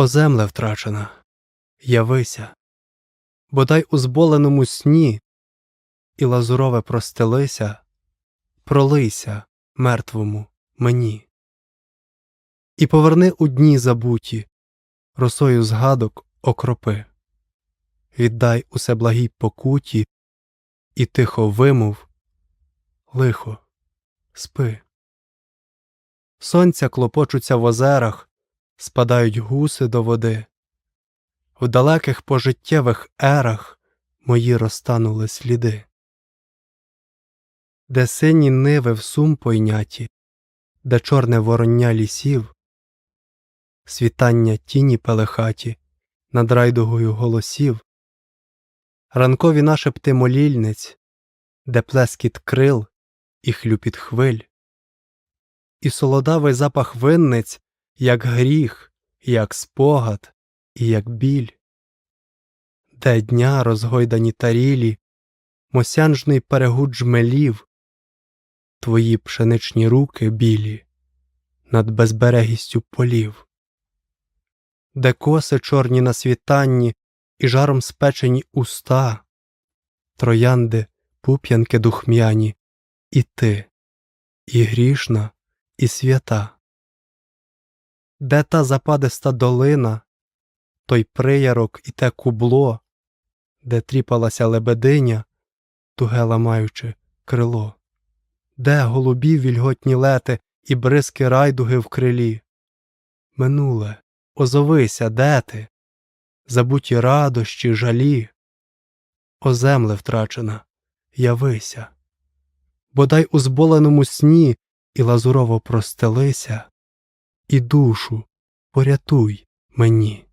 О земле втрачена, явися, бодай у зболеному сні, і лазурове простелися, пролийся мертвому мені. І поверни у дні забуті, росою згадок окропи, віддай усе благій покуті, і тихо вимов лихо, спи. Сонця клопочуться в озерах, спадають гуси до води. В далеких пожиттєвих ерах мої розтанули сліди, де сині ниви в сум пойняті, де чорне вороння лісів, світання тіні пелехаті над райдугою голосів, ранкові нашепти молільниць, де плескіт крил і хлюпіт хвиль, і солодавий запах винниць, як гріх, як спогад і як біль, де дня розгойдані тарілі, мосянжний перегуд жмелів, твої пшеничні руки білі над безберегістю полів, де коси чорні на світанні і жаром спечені уста, троянди, пуп'янки духмяні, і ти, і грішна, і свята. Де та западиста долина, той приярок і те кубло, де тріпалася лебединя, туге ламаючи крило, де голубі вільготні лети і бризки райдуги в крилі. Минуле, озовися, де ти? Забуті радощі, жалі. О земле втрачена, явися, бодай у зболеному сні і лазурово простелися, і душу порятуй мені.